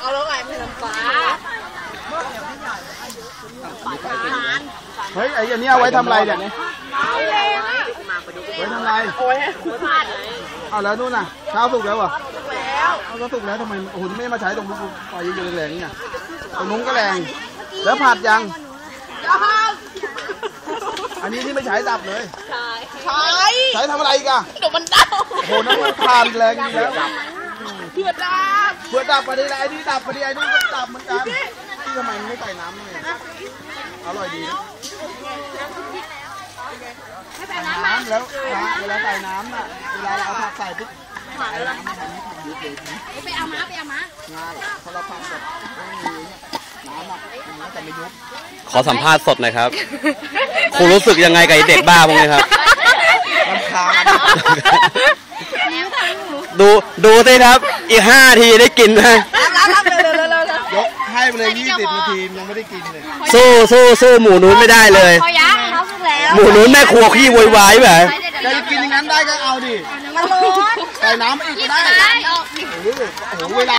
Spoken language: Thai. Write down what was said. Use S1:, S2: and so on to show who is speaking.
S1: เอาแล้วไงไม่น้ำปลา
S2: เฮ้ยไอ้อันนี้เอาไว้ทำอะไรเนี่ยไว้ทำอะไร
S1: โอ้ยพลาด
S2: เอาแล้วนู่นน่ะข้าวสุกแล้วเหรอ
S1: แล้ว
S2: เอาก็สุกแล้วทำไมโอ้โหไม่มาใช้ตรงไฟเยอะๆแรงๆนี่น่ะตรงนู้นก็แรง แล้วผัดยัง อันนี้ที่ไม่ใช้ดับเลย
S1: ใช่
S2: ใช้ทำอะไรอีกอะ
S1: เดี๋ยวมันดับ
S2: โอ้โหน้ำมันทานแรงดีแล้ว
S1: เพื่อดับ
S2: เพื่อดับไปดีไอ้นี่ดับไปดีไอ้นู่นก็ดับเหมือนกันที่ทำไมไม่ใส่น้ำเนี่ยอร่อยดีนะน้ำแล้วน้ำเวลาใส่น้ำน่ะเวลาเราเอาผักใส่ปุ๊บใส่น้ำมันทำให้ผักยุบเลย
S3: ไปเอามาไปเอามา
S2: งานพอเราทำแบบไม่มีเนี่ยน้ำอะมันก็จะไม่ยุบ
S4: ขอสัมภาษณ์สดหน่อยครับครูรู้สึกยังไงกับไอ้เด็กบ้าพวกนี้ครับ
S2: ลำคาญ
S4: ดูดูสิครับ อีกห้าทีได้กินนะ
S1: รับรับเร็วเร็วเร็วเร็วย
S2: กให้ไปเลยยี่สิบนาทียังไม่ได้กินเลย
S4: สู้สู้สู้หมูนู้นไม่ได้เลย
S3: พอยังเขาสุกแล้ว
S4: หมูนู้นแม่ครัวขี้โวยวายแบบ
S2: จะกินอย่างนั้นได้ก็เอาดิ
S3: มันร้อน
S2: ใส่น้ำอีกก็ได้
S3: ได้
S2: โอ้โหโอ้โหเวลา